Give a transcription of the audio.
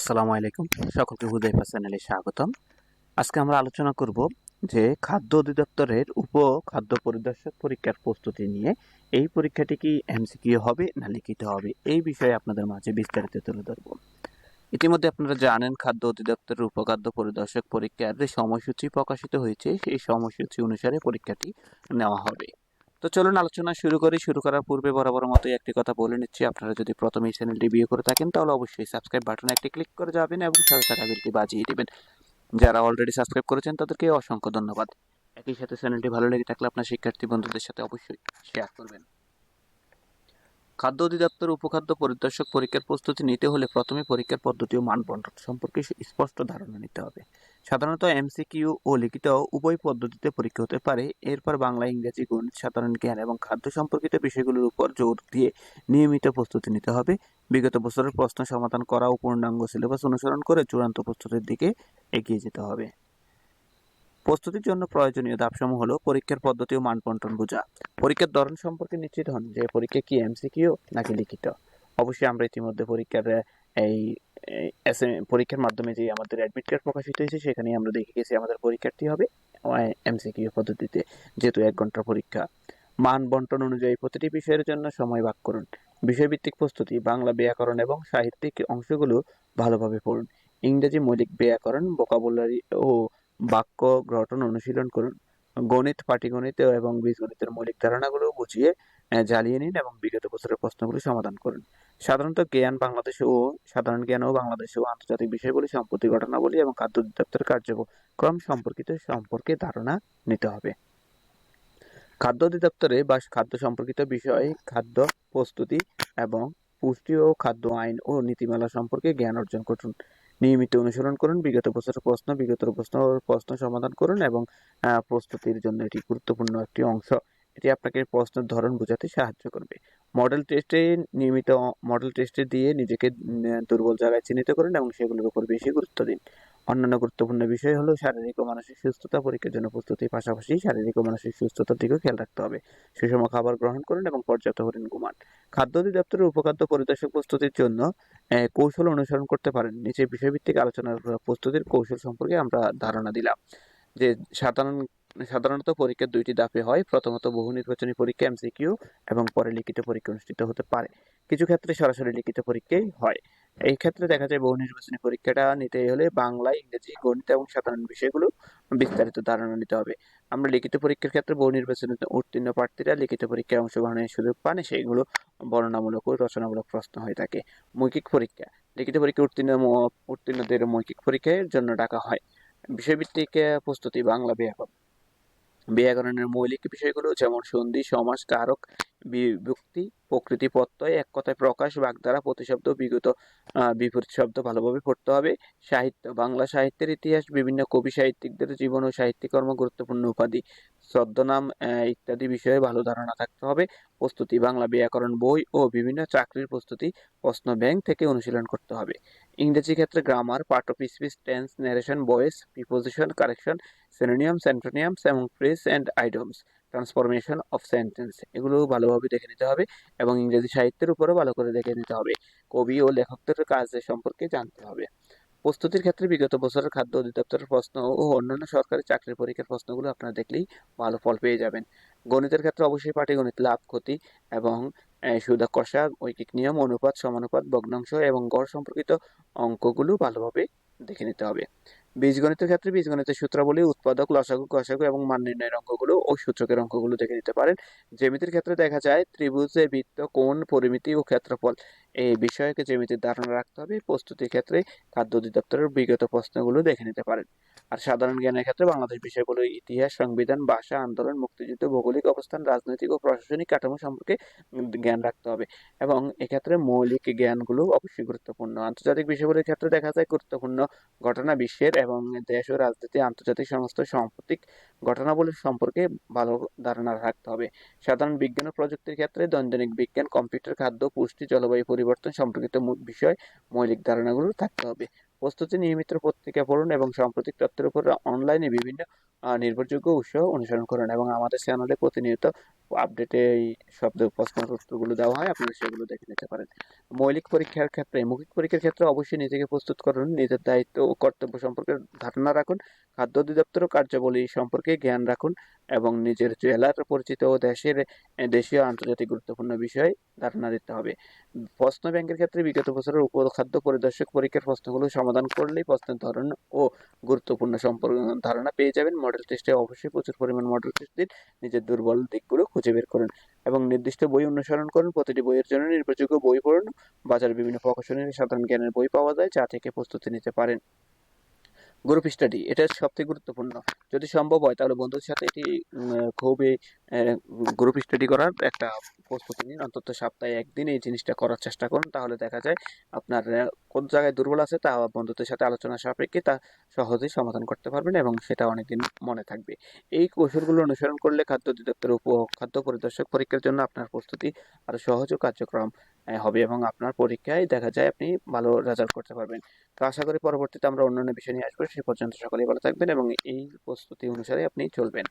আসসালামু আলাইকুম। সকলকে হুদাইফা চ্যানেলে স্বাগতম। আজকে আমরা আলোচনা করব যে খাদ্য অধিদপ্তরের উপ খাদ্য পরিদর্শক পরীক্ষার প্রস্তুতি নিয়ে এই পরীক্ষাটি কি এমসিকিউ হবে না লিখিত হবে এই বিষয়ে আপনাদের মাঝে বিস্তারিত তুলে ধরব। ইতিমধ্যে আপনারা জানেন খাদ্য অধিদপ্তরের উপখাদ্য পরিদর্শক পরীক্ষার যে সময়সূচি প্রকাশিত হয়েছে, সেই সময়সূচি অনুসারে পরীক্ষাটি নেওয়া হবে। তো চলুন আলোচনা শুরু করি। শুরু করার পূর্বে বরাবর মতোই একটি কথা বলে নিচ্ছি। আপনারা যদি প্রথমে এই চ্যানেলটি বিয়ে করে থাকেন, তাহলে অবশ্যই সাবস্ক্রাইব বাটনে একটি ক্লিক করে যাবেন এবং সাথে থাকা বেলটি বাজিয়ে দেবেন। যারা অলরেডি সাবস্ক্রাইব করেছেন, তাদেরকে অসংখ্য ধন্যবাদ। একই সাথে চ্যানেলটি ভালো লেগে থাকলে আপনার শিক্ষার্থী বন্ধুদের সাথে অবশ্যই শেয়ার করবেন। খাদ্য অধিদপ্তর, উপখাদ্য পরিদর্শক পরীক্ষার প্রস্তুতি নিতে হলে প্রথমে পরীক্ষার পদ্ধতি ও মানবন্টন সম্পর্কে স্পষ্ট ধারণা নিতে হবে। সাধারণত এমসিকিউ ও লিখিত উভয় পদ্ধতিতে পরীক্ষা হতে পারে। এরপর বাংলা, ইংরেজি, গণিত, সাধারণ জ্ঞান এবং খাদ্য সম্পর্কিত বিষয়গুলোর উপর জোর দিয়ে নিয়মিত প্রস্তুতি নিতে হবে। বিগত বছরের প্রশ্ন সমাধান করা ও পূর্ণাঙ্গ সিলেবাস অনুসরণ করে চূড়ান্ত প্রস্তুতির দিকে এগিয়ে যেতে হবে। প্রস্তুতির জন্য প্রয়োজনীয় ধাপসমূহ হলো পরীক্ষার পদ্ধতি ও মানবন্টন বোঝা। পরীক্ষার ধরন সম্পর্কে নিশ্চিত হন যে পরীক্ষা কি এমসিকিউ নাকি লিখিত। অবশ্যই আমরা ইতিমধ্যে পরীক্ষার এই এস পরীক্ষার মাধ্যমে যে আমাদের অ্যাডমিট কার্ড প্রকাশিত হয়েছে সেখানে আমরা দেখে গেছি আমাদের পরীক্ষাটি হবে এমসিকিউ পদ্ধতিতে, যেহেতু এক ঘণ্টার পরীক্ষা। মান বন্টন অনুযায়ী প্রতিটি বিষয়ের জন্য সময় ভাগ করুন। বিষয়ভিত্তিক প্রস্তুতি, বাংলা ব্যাকরণ এবং সাহিত্যিক অংশগুলো ভালোভাবে পড়ুন। ইংরেজি মৌলিক ব্যাকরণ ভোকাবুলারি ও বাক্য, গঠন, অনুশীলন করুন। গণিত, পাটিগণিত এবং বীজগণিতের মৌলিক ধারণাগুলো বুঝিয়ে জ্বালিয়ে নিন এবং বিগত বছরের প্রশ্নগুলি সমাধান করুন। সাধারণত জ্ঞান বাংলাদেশ ও, সাধারণ জ্ঞান ও বাংলাদেশ ও আন্তর্জাতিক বিষয়গুলি সম্পত্তি ঘটনাবলী এবং খাদ্য অধিদপ্তরের কার্যক্রম সম্পর্কিত সম্পর্কে ধারণা নিতে হবে। খাদ্য অধিদপ্তরে বা খাদ্য সম্পর্কিত বিষয়ে, খাদ্য প্রস্তুতি এবং পুষ্টি ও খাদ্য আইন ও নীতিমালা সম্পর্কে জ্ঞান অর্জন করুন। নিয়মিত অনুসরণ করুন, বিগত বছরের প্রশ্ন, বিগত প্রশ্ন প্রশ্ন সমাধান করুন এবং প্রস্তুতির জন্য এটি গুরুত্বপূর্ণ একটি অংশ। এটি আপনাকে প্রশ্নের ধরন বোঝাতে সাহায্য করবে। মডেল টেস্টে নিয়মিত মডেল টেস্টে দিয়ে নিজেকে দুর্বল জায়গায় চিহ্নিত করুন এবং সেগুলোর উপর বেশি গুরুত্ব দিন। অন্যান্য গুরুত্বপূর্ণ বিষয় হলো শারীরিক ও মানসিক সুস্থতা, পরীক্ষার জন্য প্রস্তুতির পাশাপাশি শারীরিক ও মানসিক সুস্থতার দিকেও খেয়াল রাখতে হবে। সুষম খাবার গ্রহণ করুন এবং পর্যাপ্ত পরিমাণ ঘুমান। খাদ্য অধিদপ্তরের উপখাদ্য পরিদর্শক প্রস্তুতির জন্য কৌশল অনুসরণ করতে পারেন। নিচে বিষয়ভিত্তিক আলোচনার প্রস্তুতির কৌশল সম্পর্কে আমরা ধারণা দিলাম। যে সাধারণ, সাধারণত পরীক্ষার দুইটি ধাপে হয়। প্রথমত বহু নির্বাচনী পরীক্ষা, এমসিকিউ এবং পরে লিখিত পরীক্ষা অনুষ্ঠিত হতে পারে। কিছু ক্ষেত্রে সরাসরি লিখিত পরীক্ষাই হয়। এই ক্ষেত্রে দেখা যায় বহু নির্বাচনী পরীক্ষাটা নিতে হলে বাংলা, ইংরেজি, গণিত এবং সাধারণ বিষয়গুলো বিস্তারিত ধারণা নিতে হবে। আমরা লিখিত পরীক্ষার ক্ষেত্রে বহু নির্বাচনে উত্তীর্ণ প্রার্থীরা লিখিত পরীক্ষায় অংশগ্রহণের সুযোগ পান, সেইগুলো বর্ণনামূলক ও রচনামূলক প্রশ্ন হয়ে থাকে। মৌখিক পরীক্ষা, লিখিত পরীক্ষা উত্তীর্ণ উত্তীর্ণদের মৌখিক পরীক্ষার জন্য ডাকা হয়। বিষয়ভিত্তিক প্রস্তুতি বাংলা ব্যাকরণ ব্যাকরণের মৌলিক বিষয়গুলো যেমন সন্ধি, সমাস, কারক, বিভক্তি, প্রকৃতি প্রত্যয়, এক কথায় প্রকাশ বাগধারা প্রতিশব্দ, বিগত বিপরীত শব্দ ভালোভাবে পড়তে হবে। সাহিত্য, বাংলা সাহিত্যের ইতিহাস, বিভিন্ন কবি সাহিত্যিকদের জীবন ও সাহিত্যকর্ম গুরুত্বপূর্ণ উপাধি, ছদ্মনাম ইত্যাদি বিষয়ে ভালো ধারণা থাকতে হবে। প্রস্তুতি, বাংলা ব্যাকরণ বই ও বিভিন্ন চাকরির প্রস্তুতি প্রশ্ন ব্যাংক থেকে অনুশীলন করতে হবে। ইংরেজি ক্ষেত্রে grammar part of speech tense narration voice preposition correction synonyms antonyms এবং phrase and idioms transformation of sentence এগুলো ভালোভাবে দেখে নিতে হবে এবং ইংরেজি সাহিত্যের উপরও ভালো করে দেখে নিতে হবে। কবি ও লেখকদের কাজ সম্পর্কে জানতে হবে। প্রস্তুতির ক্ষেত্রে বিগত বছরের খাদ্য অধিদপ্তরের প্রশ্ন ও অন্যান্য সরকারি চাকরির পরীক্ষার প্রশ্নগুলো আপনারা দেখলেই ভালো ফল পেয়ে যাবেন। গণিতের ক্ষেত্রে অবশ্যই পাটিগণিত লাভ ক্ষতি এবং আহ, সুদা কষা ঐকিক নিয়ম অনুপাত সমানুপাত ভগ্নাংশ এবং গড় সম্পর্কিত অঙ্কগুলো ভালোভাবে দেখে নিতে হবে। বীজগণিতের ক্ষেত্রে বীজগণিতের সূত্রাবলী, উৎপাদক, লসাগু কষাগু এবং মান নির্ণয়ের অঙ্কগুলো ও সূচকের অঙ্কগুলো দেখে নিতে পারেন। জ্যামিতির ক্ষেত্রে দেখা যায় ত্রিভুজে বৃত্ত, কোণ, পরিমিতি ও ক্ষেত্রফল। এই বিষয়কে জ্যামিতির ধারণা রাখতে হবে। প্রস্তুতির ক্ষেত্রে খাদ্য অধিদপ্তরের বিগত প্রশ্নগুলো দেখে নিতে পারেন। আর সাধারণ জ্ঞানের ক্ষেত্রে বাংলাদেশ বিষয়গুলো ইতিহাস, সংবিধান, ভাষা, আন্দোলন, মুক্তিযুদ্ধ, ভৌগোলিক অবস্থান, রাজনৈতিক ও প্রশাসনিক কাঠামো সম্পর্কে জ্ঞান রাখতে হবে। এবং এক্ষেত্রে মৌলিক জ্ঞানগুলো অবশ্যই গুরুত্বপূর্ণ। আন্তর্জাতিক বিষয়গুলোর ক্ষেত্রে দেখা যায় গুরুত্বপূর্ণ ঘটনা বিশ্বের এবং দেশ ও রাজনীতি, আন্তর্জাতিক সংস্থা সাম্প্রতিক ঘটনাবলী সম্পর্কে ভালো ধারণা রাখতে হবে। সাধারণ বিজ্ঞান ও প্রযুক্তির ক্ষেত্রে দৈনন্দিন বিজ্ঞান, কম্পিউটার, খাদ্য, পুষ্টি, জলবায়ু পরিবর্তন সম্পর্কিত বিষয় মৌলিক ধারণাগুলো থাকতে হবে। প্রস্তুতি নিয়মিত পত্রিকা পড়ুন এবং সাম্প্রতিক তথ্যের উপর অনলাইনে বিভিন্ন নির্ভরযোগ্য উৎস অনুসরণ করুন এবং আমাদের চ্যানেলে প্রতিনিয়ত আপডেটে এই শব্দ প্রশ্নের উত্তরগুলো দেওয়া হয়। আপনারা সেগুলো দেখে নিতে পারেন। মৌলিক পরীক্ষার ক্ষেত্রে, মৌখিক পরীক্ষার ক্ষেত্রে অবশ্যই নিজেকে প্রস্তুত করুন, নিজের দায়িত্ব ও কর্তব্য সম্পর্কে ধারণা রাখুন, খাদ্য অধিদপ্তর কার্যাবলী সম্পর্কে জ্ঞান রাখুন এবং নিজের জেলার পরিচিত ও দেশের, দেশীয় আন্তর্জাতিক গুরুত্বপূর্ণ বিষয়ে ধারণা দিতে হবে। প্রশ্ন ব্যাংকের ক্ষেত্রে বিগত বছরের উপখাদ্য পরিদর্শক পরীক্ষার প্রশ্নগুলো সমাধান করলেই প্রশ্নের ধরন ও গুরুত্বপূর্ণ সম্পর্ক ধারণা পেয়ে যাবেন। মডেল টেস্টে অবশ্যই প্রচুর পরিমাণ মডেল টেস্ট দিন। নিজের দুর্বল দিকগুলো খুঁজে বের করুন এবং নির্দিষ্ট বই অনুসরণ করুন। প্রতিটি বইয়ের জন্য নির্ভরযোগ্য বই পড়ুন। বাজারে বিভিন্ন প্রকাশনের সাধারণ জ্ঞানের বই পাওয়া যায়, যা থেকে প্রস্তুতি নিতে পারেন। গ্রুপ স্টাডি এটা সবথেকে গুরুত্বপূর্ণ। যদি সম্ভব হয়, তাহলে বন্ধুদের সাথে এটি খুবই গ্রুপ স্টাডি করার একটা প্রস্তুতি নিন। অন্তত সপ্তাহে একদিন এই জিনিসটা করার চেষ্টা করুন। তাহলে দেখা যায় আপনার কোন জায়গায় দুর্বল আছে, তা বন্ধুদের সাথে আলোচনা সাপেক্ষে তা সহজেই সমাধান করতে পারবেন এবং সেটা অনেকদিন মনে থাকবে। এই কৌশলগুলো অনুসরণ করলে খাদ্য অধিদপ্তর উপ, খাদ্য পরিদর্শক পরীক্ষার জন্য আপনার প্রস্তুতি আরও সহজ ও কার্যক্রম হবে এবং আপনার পরীক্ষায় দেখা যায় আপনি ভালো রেজাল্ট করতে পারবেন। তো আশা করি পরবর্তীতে আমরা অন্যান্য বিষয় নিয়ে আসব। সে পর্যন্ত সকলেই ভালো থাকবেন এবং এই প্রস্তুতি অনুসারে আপনি চলবেন।